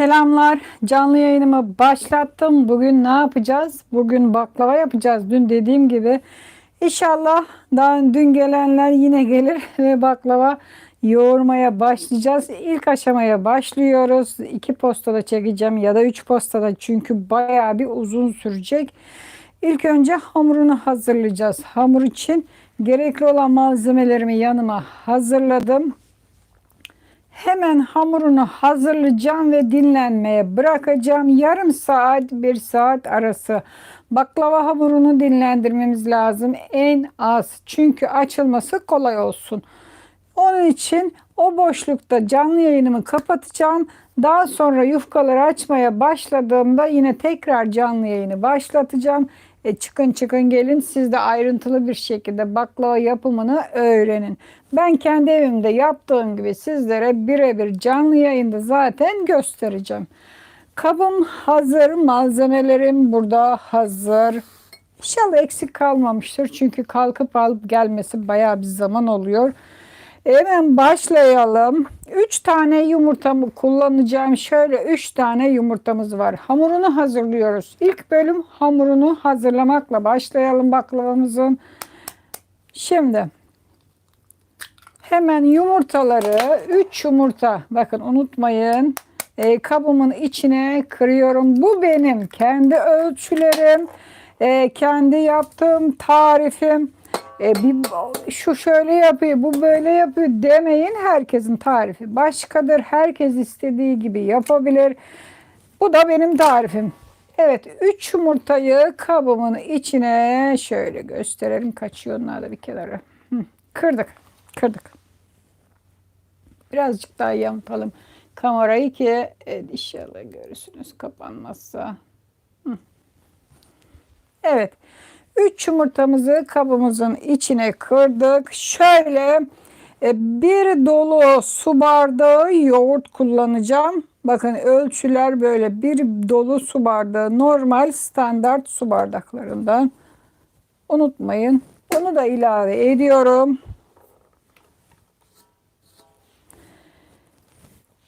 Selamlar. Canlı yayınımı başlattım. Bugün ne yapacağız? Bugün baklava yapacağız. Dün dediğim gibi İnşallah daha dün gelenler yine gelir ve baklava yoğurmaya başlayacağız. İlk aşamaya başlıyoruz. İki postada çekeceğim ya da üç postada çünkü bayağı bir uzun sürecek. İlk önce hamurunu hazırlayacağız. Hamur için gerekli olan malzemelerimi yanıma hazırladım. Hemen hamurunu hazırlayacağım ve dinlenmeye bırakacağım. Yarım saat, bir saat arası. Baklava hamurunu dinlendirmemiz lazım en az. Çünkü açılması kolay olsun. Onun için o boşlukta canlı yayınımı kapatacağım. Daha sonra yufkaları açmaya başladığımda yine tekrar canlı yayını başlatacağım. E çıkın çıkın gelin siz de ayrıntılı bir şekilde baklava yapımını öğrenin. Ben kendi evimde yaptığım gibi sizlere birebir canlı yayında zaten göstereceğim. Kabım hazır, malzemelerim burada hazır. İnşallah eksik kalmamıştır çünkü kalkıp alıp gelmesi bayağı bir zaman oluyor. Hemen başlayalım. 3 tane yumurtamı kullanacağım. Şöyle 3 tane yumurtamız var. Hamurunu hazırlıyoruz. İlk bölüm hamurunu hazırlamakla başlayalım baklavamızın. Şimdi hemen yumurtaları 3 yumurta bakın unutmayın e, kabımın içine kırıyorum. Bu benim kendi ölçülerim. E, kendi yaptığım tarifim. E, bir, şu şöyle yapıyor, bu böyle yapıyor demeyin. Herkesin tarifi başkadır. Herkes istediği gibi yapabilir. Bu da benim tarifim. Evet, 3 yumurtayı kabımın içine şöyle gösterelim. Kaçıyor onlar da bir kenara. Hı, kırdık, kırdık. Birazcık daha yapalım kamerayı ki evet, inşallah görürsünüz kapanmazsa. Evet. 3 yumurtamızı kabımızın içine kırdık. Şöyle e, bir dolu su bardağı yoğurt kullanacağım. Bakın ölçüler böyle bir dolu su bardağı normal standart su bardaklarından. Unutmayın. Bunu da ilave ediyorum.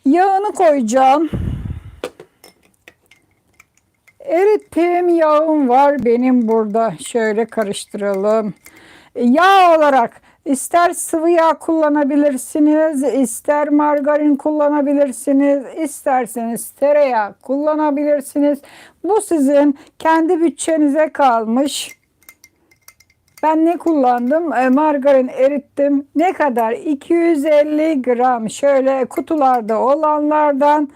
Yağını koyacağım. Erittiğim yağım var benim burada. Şöyle karıştıralım. Yağ olarak ister sıvı yağ kullanabilirsiniz, ister margarin kullanabilirsiniz, isterseniz tereyağı kullanabilirsiniz. Bu sizin kendi bütçenize kalmış. Ben ne kullandım? E, margarin erittim. Ne kadar? 250 gram. Şöyle kutularda olanlardan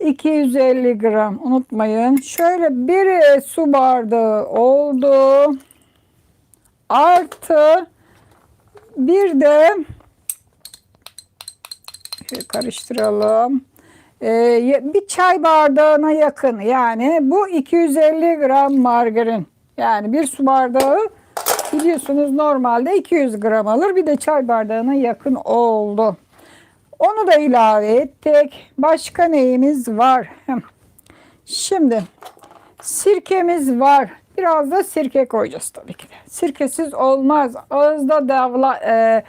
250 gram. Unutmayın. Şöyle bir su bardağı oldu. Artı bir de karıştıralım. Ee, bir çay bardağına yakın. Yani bu 250 gram margarin. Yani bir su bardağı Biliyorsunuz normalde 200 gram alır. Bir de çay bardağına yakın oldu. Onu da ilave ettik. Başka neyimiz var? Şimdi sirkemiz var. Biraz da sirke koyacağız tabii ki. Sirkesiz olmaz. Ağızda davla, e,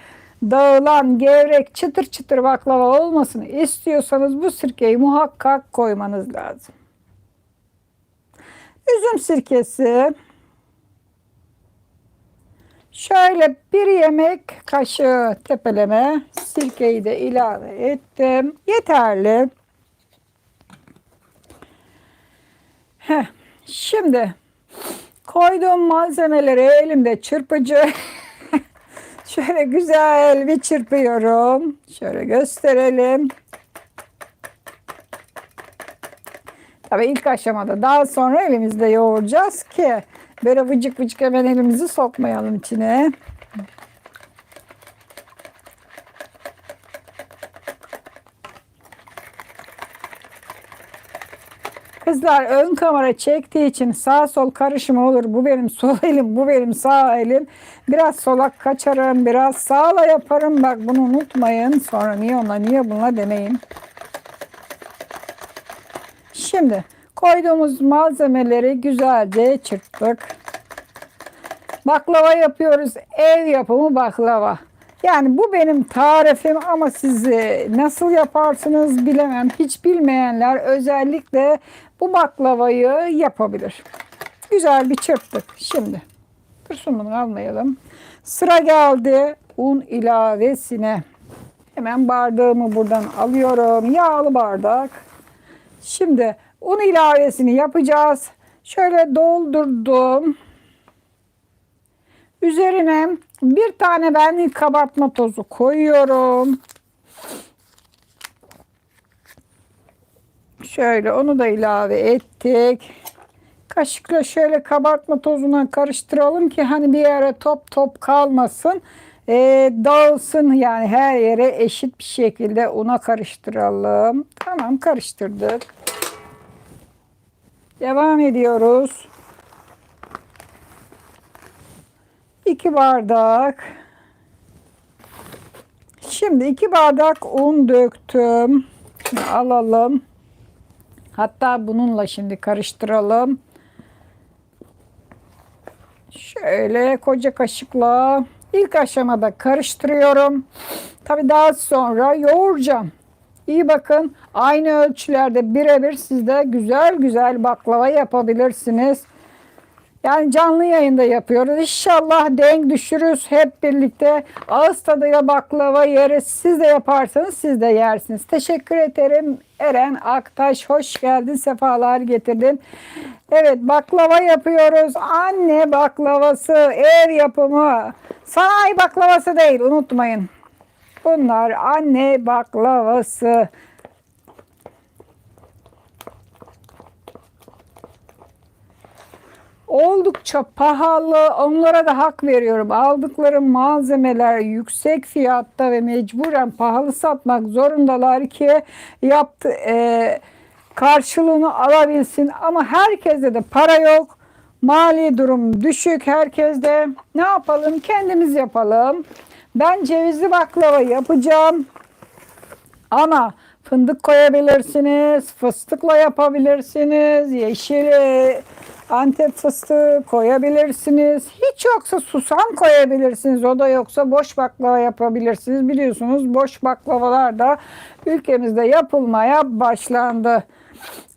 dağılan gevrek çıtır çıtır baklava olmasını istiyorsanız bu sirkeyi muhakkak koymanız lazım. Üzüm sirkesi Şöyle bir yemek kaşığı tepeleme sirkeyi de ilave ettim. Yeterli. Heh, şimdi koyduğum malzemeleri elimde çırpıcı şöyle güzel bir çırpıyorum. Şöyle gösterelim. Tabii ilk aşamada daha sonra elimizde yoğuracağız ki Böyle vıcık vıcık hemen elimizi sokmayalım içine. Kızlar ön kamera çektiği için sağ sol karışımı olur. Bu benim sol elim, bu benim sağ elim. Biraz solak kaçarım, biraz sağla yaparım. Bak bunu unutmayın. Sonra niye ona, niye buna demeyin. Şimdi Koyduğumuz malzemeleri güzelce çırptık. Baklava yapıyoruz. Ev yapımı baklava. Yani bu benim tarifim ama siz e, nasıl yaparsınız bilemem. Hiç bilmeyenler özellikle bu baklavayı yapabilir. Güzel bir çırptık. Şimdi dursun almayalım. Sıra geldi un ilavesine. Hemen bardağımı buradan alıyorum. Yağlı bardak. Şimdi un ilavesini yapacağız. Şöyle doldurdum. Üzerine bir tane ben kabartma tozu koyuyorum. Şöyle onu da ilave ettik. Kaşıkla şöyle kabartma tozuna karıştıralım ki hani bir yere top top kalmasın. Ee, dağılsın yani her yere eşit bir şekilde una karıştıralım. Tamam karıştırdık. Devam ediyoruz. 2 bardak. Şimdi 2 bardak un döktüm. Şimdi alalım. Hatta bununla şimdi karıştıralım. Şöyle koca kaşıkla ilk aşamada karıştırıyorum. Tabii daha sonra yoğuracağım. İyi bakın aynı ölçülerde birebir siz de güzel güzel baklava yapabilirsiniz. Yani canlı yayında yapıyoruz. İnşallah denk düşürürüz hep birlikte. Ağız tadıyla baklava yeriz. Siz de yaparsanız siz de yersiniz. Teşekkür ederim Eren Aktaş. Hoş geldin. Sefalar getirdin. Evet baklava yapıyoruz. Anne baklavası, ev yapımı. Sanayi baklavası değil unutmayın. Bunlar anne baklavası. oldukça pahalı. Onlara da hak veriyorum. Aldıkları malzemeler yüksek fiyatta ve mecburen pahalı satmak zorundalar ki yaptı e, karşılığını alabilsin. Ama herkeste de para yok. Mali durum düşük herkeste. Ne yapalım? Kendimiz yapalım. Ben cevizli baklava yapacağım. Ama fındık koyabilirsiniz, fıstıkla yapabilirsiniz, yeşil e, Antep fıstığı koyabilirsiniz. Hiç yoksa susam koyabilirsiniz. O da yoksa boş baklava yapabilirsiniz. Biliyorsunuz boş baklavalar da ülkemizde yapılmaya başlandı.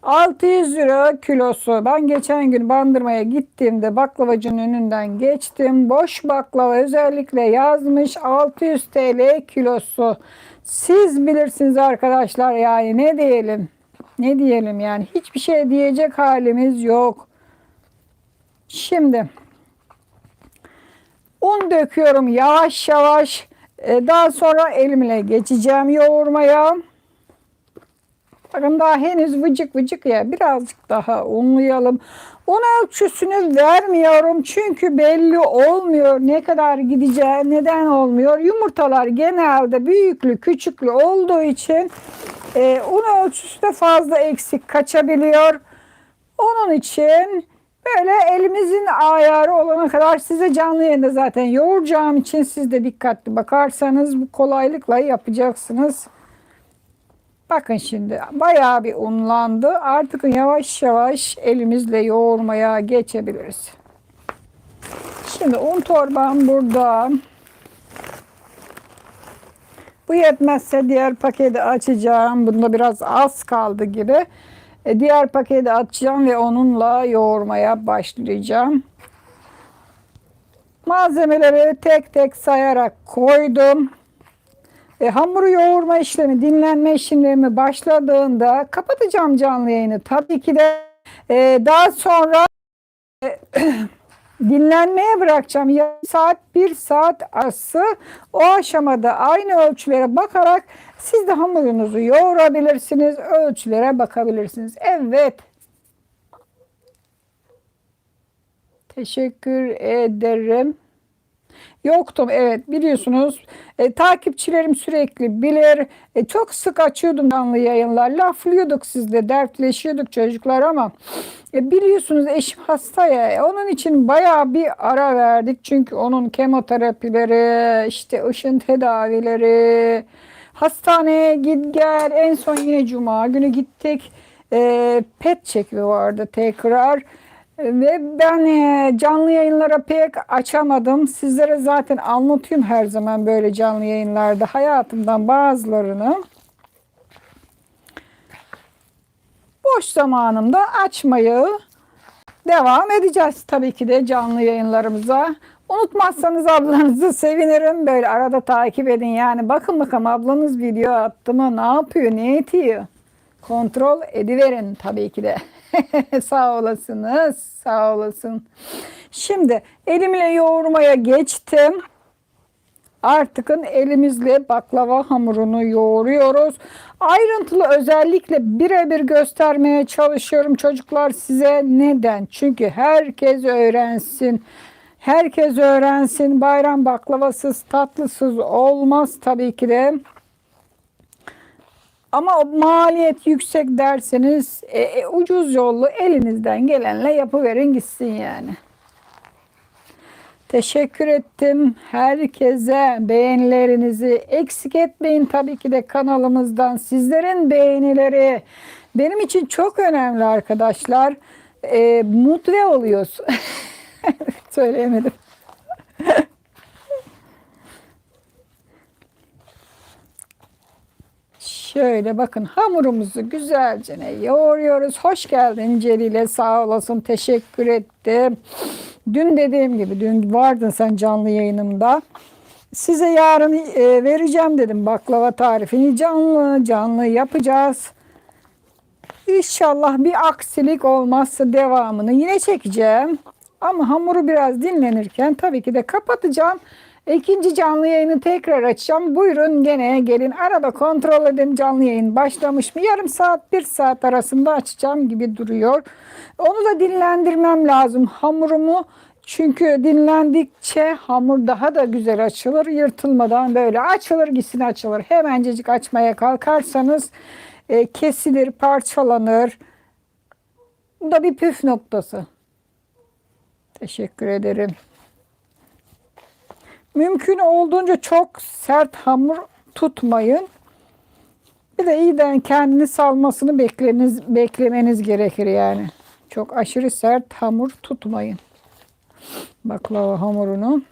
600 lira kilosu. Ben geçen gün bandırmaya gittiğimde baklavacının önünden geçtim. Boş baklava özellikle yazmış 600 TL kilosu. Siz bilirsiniz arkadaşlar yani ne diyelim. Ne diyelim yani hiçbir şey diyecek halimiz yok. Şimdi un döküyorum yavaş yavaş. Ee, Daha sonra elimle geçeceğim yoğurmaya. Bakın daha henüz vıcık vıcık ya birazcık daha unlayalım. Un ölçüsünü vermiyorum çünkü belli olmuyor ne kadar gideceği neden olmuyor. Yumurtalar genelde büyüklü küçüklü olduğu için e, un ölçüsü de fazla eksik kaçabiliyor. Onun için böyle elimizin ayarı olana kadar size canlı yayında zaten yoğuracağım için siz de dikkatli bakarsanız kolaylıkla yapacaksınız. Bakın şimdi bayağı bir unlandı. Artık yavaş yavaş elimizle yoğurmaya geçebiliriz. Şimdi un torbam burada. Bu yetmezse diğer paketi açacağım. Bunda biraz az kaldı gibi. E, diğer paketi açacağım ve onunla yoğurmaya başlayacağım. Malzemeleri tek tek sayarak koydum. E, hamuru yoğurma işlemi, dinlenme işlemi başladığında kapatacağım canlı yayını. Tabii ki de e, daha sonra e, dinlenmeye bırakacağım. Yarım saat, bir saat arası o aşamada aynı ölçülere bakarak siz de hamurunuzu yoğurabilirsiniz. Ölçülere bakabilirsiniz. Evet. Teşekkür ederim. Yoktum evet biliyorsunuz. E, takipçilerim sürekli bilir. E, çok sık açıyordum canlı yayınlar. Laflıyorduk sizle dertleşiyorduk çocuklar ama e, biliyorsunuz eşim hasta ya. E, onun için baya bir ara verdik. Çünkü onun kemoterapileri işte ışın tedavileri. Hastaneye git gel. En son yine cuma günü gittik. E, pet çeki vardı tekrar Ve ben e, canlı yayınlara pek açamadım. Sizlere zaten anlatıyorum her zaman böyle canlı yayınlarda hayatımdan bazılarını. Boş zamanımda açmayı devam edeceğiz tabii ki de canlı yayınlarımıza. Unutmazsanız ablanızı sevinirim. Böyle arada takip edin yani. Bakın bakalım ablanız video attı mı? Ne yapıyor? Ne etiyor? Kontrol ediverin tabii ki de. sağ olasınız. Sağ olasın. Şimdi elimle yoğurmaya geçtim. Artıkın elimizle baklava hamurunu yoğuruyoruz. Ayrıntılı özellikle birebir göstermeye çalışıyorum çocuklar size. Neden? Çünkü herkes öğrensin. Herkes öğrensin. Bayram baklavasız, tatlısız olmaz tabii ki de. Ama maliyet yüksek derseniz e, e, ucuz yollu elinizden gelenle yapıverin gitsin yani. Teşekkür ettim herkese. Beğenilerinizi eksik etmeyin tabii ki de kanalımızdan. Sizlerin beğenileri benim için çok önemli arkadaşlar. E, mutlu oluyoruz. Söyleyemedim Şöyle bakın hamurumuzu güzelce yoğuruyoruz. Hoş geldin Celile sağ olasın teşekkür ettim. Dün dediğim gibi dün vardın sen canlı yayınımda. Size yarın e, vereceğim dedim baklava tarifini canlı canlı yapacağız. İnşallah bir aksilik olmazsa devamını yine çekeceğim. Ama hamuru biraz dinlenirken tabii ki de kapatacağım. İkinci canlı yayını tekrar açacağım. Buyurun gene gelin. Arada kontrol edin canlı yayın başlamış mı? Yarım saat bir saat arasında açacağım gibi duruyor. Onu da dinlendirmem lazım hamurumu. Çünkü dinlendikçe hamur daha da güzel açılır. Yırtılmadan böyle açılır gitsin açılır. Hemencecik açmaya kalkarsanız e, kesilir, parçalanır. Bu da bir püf noktası. Teşekkür ederim. Mümkün olduğunca çok sert hamur tutmayın. Bir de iyiden kendini salmasını bekleniz, beklemeniz gerekir yani. Çok aşırı sert hamur tutmayın. Baklava hamurunu.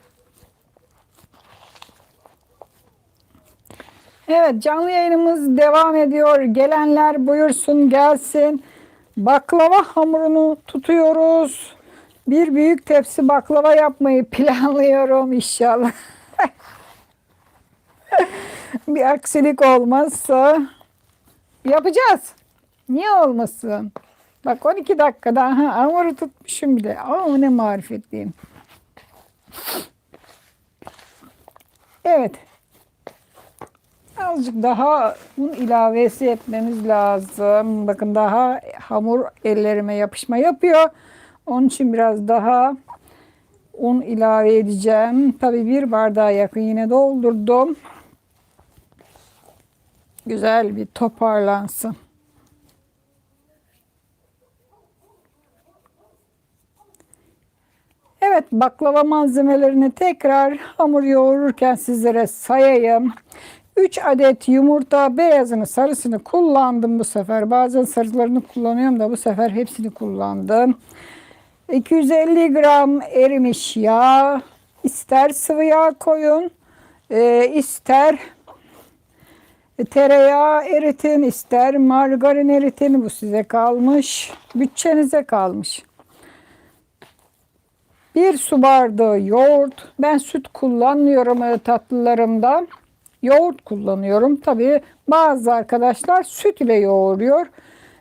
Evet canlı yayınımız devam ediyor. Gelenler buyursun gelsin. Baklava hamurunu tutuyoruz. Bir büyük tepsi baklava yapmayı planlıyorum inşallah. bir aksilik olmazsa yapacağız. Niye olmasın? Bak 12 dakikada ha, hamuru tutmuşum bile. Aa ne marifetliyim. Evet. Azıcık daha un ilavesi etmemiz lazım. Bakın daha hamur ellerime yapışma yapıyor. Onun için biraz daha un ilave edeceğim. Tabii bir bardağa yakın yine doldurdum. Güzel bir toparlansın. Evet baklava malzemelerini tekrar hamur yoğururken sizlere sayayım. 3 adet yumurta beyazını sarısını kullandım bu sefer. Bazen sarılarını kullanıyorum da bu sefer hepsini kullandım. 250 gram erimiş yağ. ister sıvı yağ koyun, e, ister tereyağı eritin, ister margarin eritin. Bu size kalmış. Bütçenize kalmış. Bir su bardağı yoğurt. Ben süt kullanmıyorum e, tatlılarımda. Yoğurt kullanıyorum. Tabii bazı arkadaşlar süt ile yoğuruyor.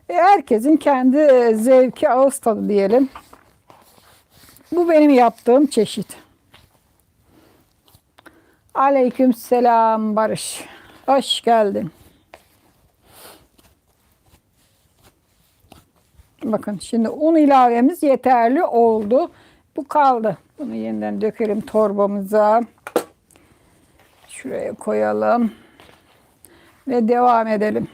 E, herkesin kendi zevki ağız tadı diyelim. Bu benim yaptığım çeşit. Aleyküm selam Barış. Hoş geldin. Bakın şimdi un ilavemiz yeterli oldu. Bu kaldı. Bunu yeniden dökelim torbamıza. Şuraya koyalım. Ve devam edelim.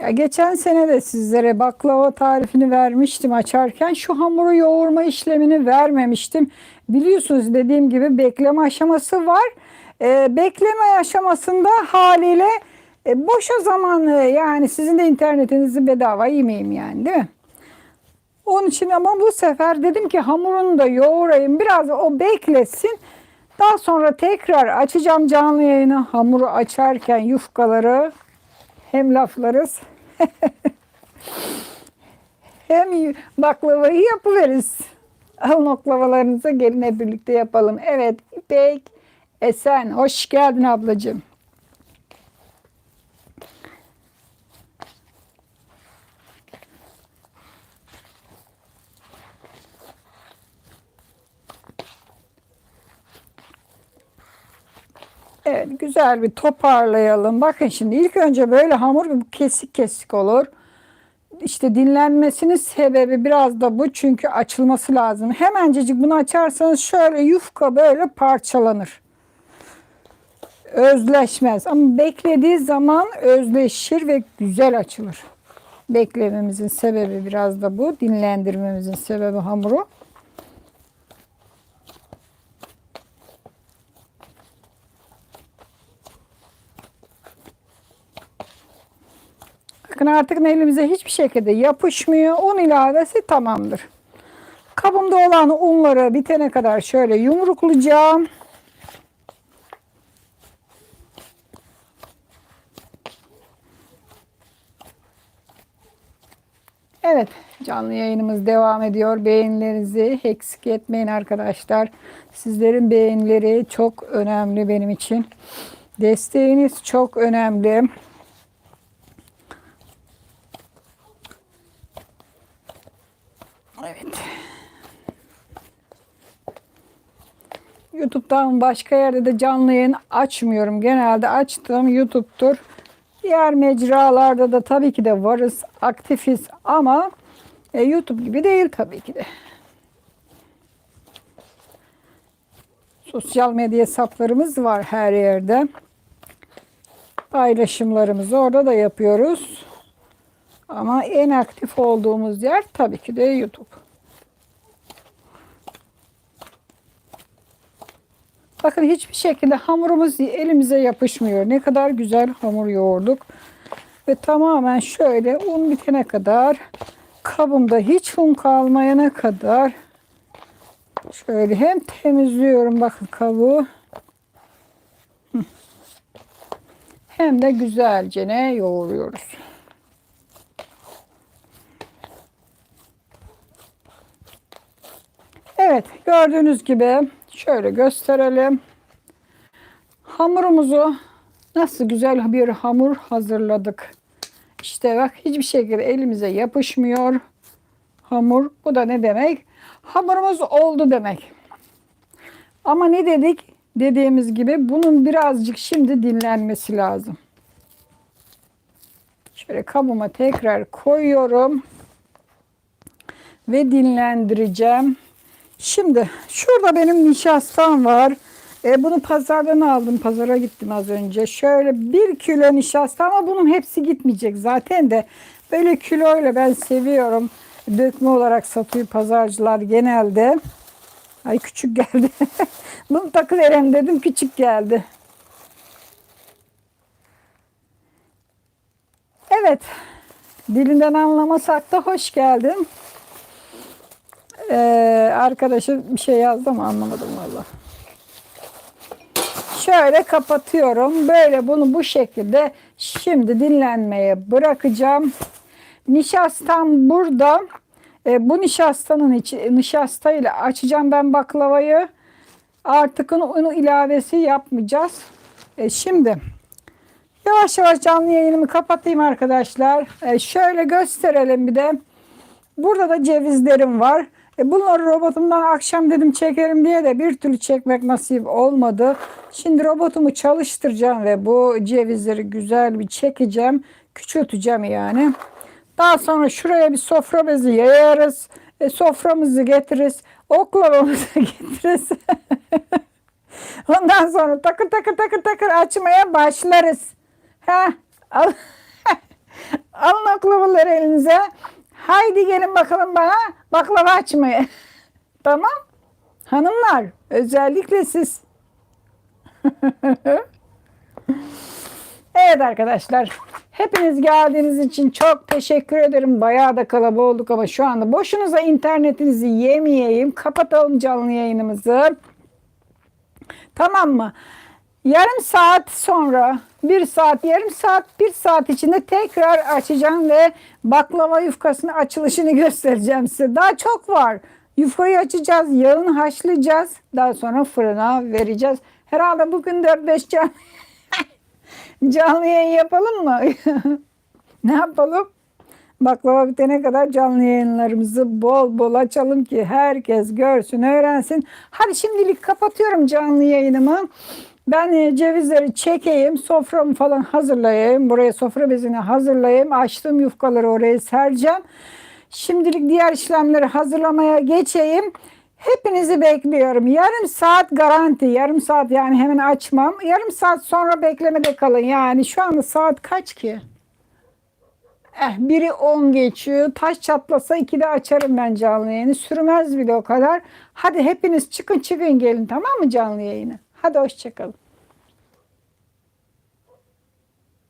Ya geçen sene de sizlere baklava tarifini vermiştim açarken. Şu hamuru yoğurma işlemini vermemiştim. Biliyorsunuz dediğim gibi bekleme aşaması var. Ee, bekleme aşamasında haliyle e, boşa zaman e, yani sizin de internetinizi bedava yemeyeyim yani değil mi? Onun için ama bu sefer dedim ki hamurunu da yoğurayım. Biraz o beklesin. Daha sonra tekrar açacağım canlı yayını. Hamuru açarken yufkaları hem laflarız hem baklavayı yapıveririz. Alın oklavalarınızı gelin hep birlikte yapalım. Evet İpek Esen hoş geldin ablacığım. Evet güzel bir toparlayalım. Bakın şimdi ilk önce böyle hamur kesik kesik olur. İşte dinlenmesinin sebebi biraz da bu çünkü açılması lazım. Hemencecik bunu açarsanız şöyle yufka böyle parçalanır. Özleşmez ama beklediği zaman özleşir ve güzel açılır. Beklememizin sebebi biraz da bu. Dinlendirmemizin sebebi hamuru. Artık elimize hiçbir şekilde yapışmıyor. Un ilavesi tamamdır. Kabımda olan unları bitene kadar şöyle yumruklayacağım. Evet canlı yayınımız devam ediyor. Beğenilerinizi eksik etmeyin arkadaşlar. Sizlerin beğenileri çok önemli benim için. Desteğiniz çok önemli. YouTube'dan başka yerde de canlı yayın açmıyorum. Genelde açtığım YouTube'dur. Diğer mecralarda da tabii ki de varız, aktifiz ama e, YouTube gibi değil tabii ki de. Sosyal medya hesaplarımız var her yerde. Paylaşımlarımızı orada da yapıyoruz. Ama en aktif olduğumuz yer tabii ki de YouTube. Bakın hiçbir şekilde hamurumuz elimize yapışmıyor. Ne kadar güzel hamur yoğurduk. Ve tamamen şöyle un bitene kadar kabımda hiç un kalmayana kadar şöyle hem temizliyorum bakın kabuğu hem de güzelce ne yoğuruyoruz. Evet gördüğünüz gibi şöyle gösterelim. Hamurumuzu nasıl güzel bir hamur hazırladık. İşte bak hiçbir şekilde elimize yapışmıyor hamur. Bu da ne demek? Hamurumuz oldu demek. Ama ne dedik? Dediğimiz gibi bunun birazcık şimdi dinlenmesi lazım. Şöyle kabıma tekrar koyuyorum. Ve dinlendireceğim. Şimdi şurada benim nişastam var. E, bunu pazardan aldım. Pazara gittim az önce. Şöyle bir kilo nişasta ama bunun hepsi gitmeyecek zaten de. Böyle kiloyla ben seviyorum. Dökme olarak satıyor pazarcılar genelde. Ay küçük geldi. bunu takı verem dedim küçük geldi. Evet. Dilinden anlamasak da hoş geldin. Ee, arkadaşım bir şey yazdı ama anlamadım valla. Şöyle kapatıyorum. Böyle bunu bu şekilde şimdi dinlenmeye bırakacağım. Nişastam burada. E, bu nişastanın içi, nişasta ile açacağım ben baklavayı. Artık onu ilavesi yapmayacağız. E, şimdi yavaş yavaş canlı yayınımı kapatayım arkadaşlar. E, şöyle gösterelim bir de. Burada da cevizlerim var. E bunları robotumdan akşam dedim çekerim diye de bir türlü çekmek nasip olmadı. Şimdi robotumu çalıştıracağım ve bu cevizleri güzel bir çekeceğim. Küçülteceğim yani. Daha sonra şuraya bir sofra bezi yayarız. E, soframızı getiririz. Oklavamızı getiririz. Ondan sonra takır takır takır takır açmaya başlarız. Ha, al. Alın oklavaları elinize. Haydi gelin bakalım bana baklava açmaya. tamam. Hanımlar özellikle siz. Evet arkadaşlar. Hepiniz geldiğiniz için çok teşekkür ederim. Bayağı da kalabalık olduk ama şu anda boşunuza internetinizi yemeyeyim. Kapatalım canlı yayınımızı. Tamam mı? Yarım saat sonra, bir saat, yarım saat, bir saat içinde tekrar açacağım ve baklava yufkasının açılışını göstereceğim size. Daha çok var. Yufkayı açacağız, yağını haşlayacağız. Daha sonra fırına vereceğiz. Herhalde bugün 4-5 can canlı yayın yapalım mı? ne yapalım? Baklava bitene kadar canlı yayınlarımızı bol bol açalım ki herkes görsün, öğrensin. Hadi şimdilik kapatıyorum canlı yayınımı. Ben e, cevizleri çekeyim, soframı falan hazırlayayım. Buraya sofra bezini hazırlayayım. Açtığım yufkaları oraya sereceğim. Şimdilik diğer işlemleri hazırlamaya geçeyim. Hepinizi bekliyorum. Yarım saat garanti. Yarım saat yani hemen açmam. Yarım saat sonra beklemede kalın. Yani şu anda saat kaç ki? Eh, biri 10 geçiyor. Taş çatlasa 2'de açarım ben canlı yayını. Sürmez bile o kadar. Hadi hepiniz çıkın çıkın gelin tamam mı canlı yayını? Hadi hoşçakalın.